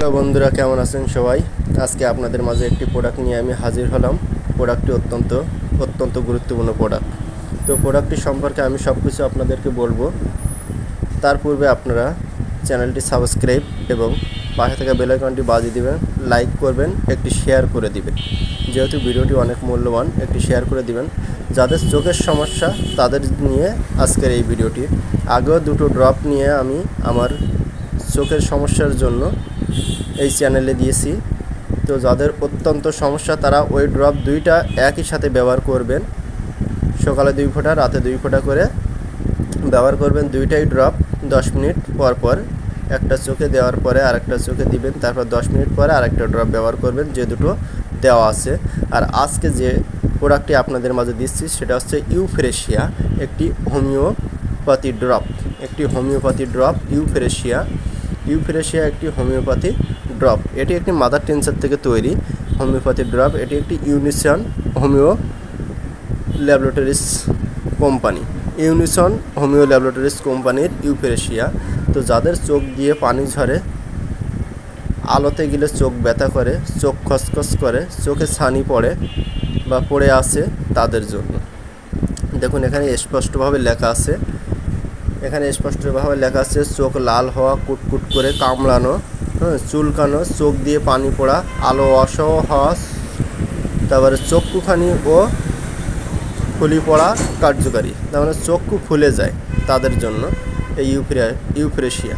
Hello বন্ধুরা, কেমন আছেন সবাই? আজকে আপনাদের মাঝে একটি প্রোডাক্ট নিয়ে আমি হাজির হলাম। প্রোডাক্টটি অত্যন্ত অত্যন্ত গুরুত্বপূর্ণ প্রোডাক্ট তো প্রোডাক্টটি সম্পর্কে আমি সব কিছু আপনাদেরকে বলব। তার পূর্বে আপনারা চ্যানেলটি সাবস্ক্রাইব এবং পাশে থাকা বেলাইকনটি বাজিয়ে দেবেন লাইক করবেন, একটি শেয়ার করে দিবেন। যেহেতু ভিডিওটি অনেক মূল্যবান, একটি শেয়ার করে দিবেন। যাদের চোখের সমস্যা, তাদের নিয়ে আজকের এই ভিডিওটি। আগেও দুটো ড্রপ নিয়ে আমি আমার চোখের সমস্যার জন্য এই চ্যানেলে দিয়েছি। তো যাদের অত্যন্ত সমস্যা, তারা ওই ড্রপ দুইটা একই সাথে ব্যবহার করবেন। সকালে দুই ফোঁটা, রাতে দুই ফোঁটা করে ব্যবহার করবেন। দুইটাই ড্রপ দশ মিনিট পর পর। একটা চোখে দেওয়ার পরে আরেকটা চোখে দিবেন। তারপর দশ মিনিট পরে আরেকটা ড্রপ ব্যবহার করবেন, যে দুটো দেওয়া আছে। আর আজকে যে প্রোডাক্টটি আপনাদের মাঝে দিচ্ছি, সেটা হচ্ছে ইউফ্রেশিয়া একটি হোমিওপ্যাথি ড্রপ একটি হোমিওপ্যাথি ড্রপ ইউফ্রেশিয়া ইউফ্রেশিয়া একটি হোমিওপ্যাথি ড্রপ। এটি একটি মাদার টেন্সার থেকে তৈরি হোমিওপ্যাথি ড্রপ। এটি একটি Unison homeo laboratories company. Unison homeo laboratories কোম্পানির ইউফ্রেশিয়া। তো যাদের চোখ দিয়ে পানি ঝরে, আলোতে গেলে চোখ ব্যথা করে, চোখ খসখস করে, চোখে ছানি পড়ে বা পড়ে আসে তাদের জন্য। দেখুন, এখানে স্পষ্টভাবে লেখা আছে এখানে স্পষ্টভাবে লেখা আছে, চোখ লাল হওয়া, কুটকুট করে কামড়ানো হ্যাঁ চুলকানো, চোখ দিয়ে পানি পড়া, আলো অসহ হওয়া, তারপরে চক্ষুখানি ও ফুলি পড়া কার্যকারী। তার মানে চক্ষু ফুলে যায় তাদের জন্য এই ইউফ্রিয়া ইউফ্রেশিয়া।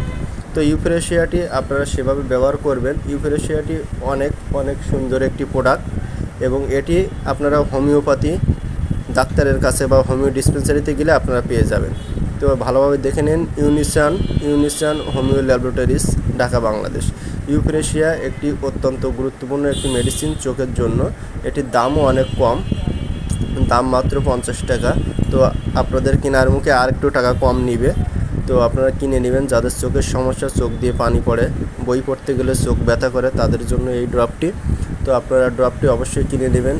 তো ইউফ্রেশিয়াটি আপনারা সেভাবে ব্যবহার করবেন। ইউফ্রেশিয়াটি অনেক অনেক সুন্দর একটি প্রোডাক্ট এবং এটি আপনারা হোমিওপ্যাথি ডাক্তারের কাছে বা হোমিও ডিসপেন্সারিতে গেলে আপনারা পেয়ে যাবেন। তো ভালোভাবে দেখে নিন Unison Unison homeo laboratories, Dhaka, Bangladesh. Euphrasia একটি অত্যন্ত গুরুত্বপূর্ণ একটি মেডিসিন চোখের জন্য। এটির দামও অনেক কম, দাম মাত্র পঞ্চাশ টাকা। তো আপনাদের কেনার মুখে আর একটু টাকা কম নিবে। তো আপনারা কিনে নেবেন, যাদের চোখের সমস্যা, চোখ দিয়ে পানি পড়ে, বই পড়তে গেলে চোখ ব্যথা করে, তাদের জন্য এই ড্রপটি। তো আপনারা ড্রপটি অবশ্যই কিনে নেবেন,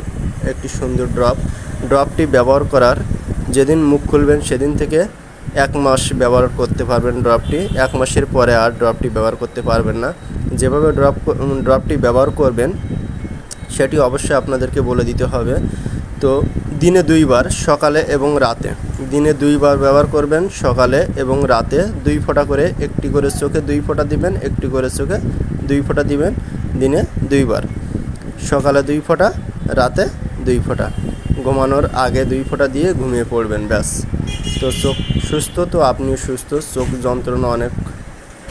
একটি সুন্দর ড্রপ। ড্রপটি ব্যবহার করার যেদিন মুখ খুলবেন, সেদিন থেকে এক মাস ব্যবহার করতে পারবেন ড্রপটি, এক মাসের পরে আর ড্রপটি ব্যবহার করতে পারবেন না। যেভাবে ড্রপ ড্রপটি ব্যবহার করবেন, সেটি অবশ্যই আপনাদেরকে বলে দিতে হবে। তো দিনে দুইবার, সকালে এবং রাতে। দিনে দুইবার ব্যবহার করবেন, সকালে এবং রাতে। দুই ফোঁটা করে একটি করে চোখে দুই ফোঁটা দিবেন, একটি করে চোখে দুই ফোঁটা দিবেন। দিনে দুইবার। সকালে দুই ফোঁটা, রাতে দুই ফোঁটা। ঘুমানোর আগে দুই ফোঁটা দিয়ে ঘুমিয়ে পড়বেন, ব্যাস। তো চোখ সুস্থ, তো আপনিও সুস্থ। চোখ যন্ত্রণা অনেক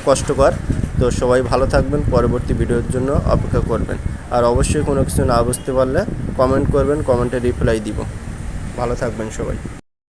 কষ্টকর। তো সবাই ভালো থাকবেন, পরবর্তী ভিডিওর জন্য অপেক্ষা করবেন। আর অবশ্যই কোনো কিছু না বুঝতে পারলে কমেন্ট করবেন কমেন্টে রিপ্লাই দিব। ভালো থাকবেন সবাই।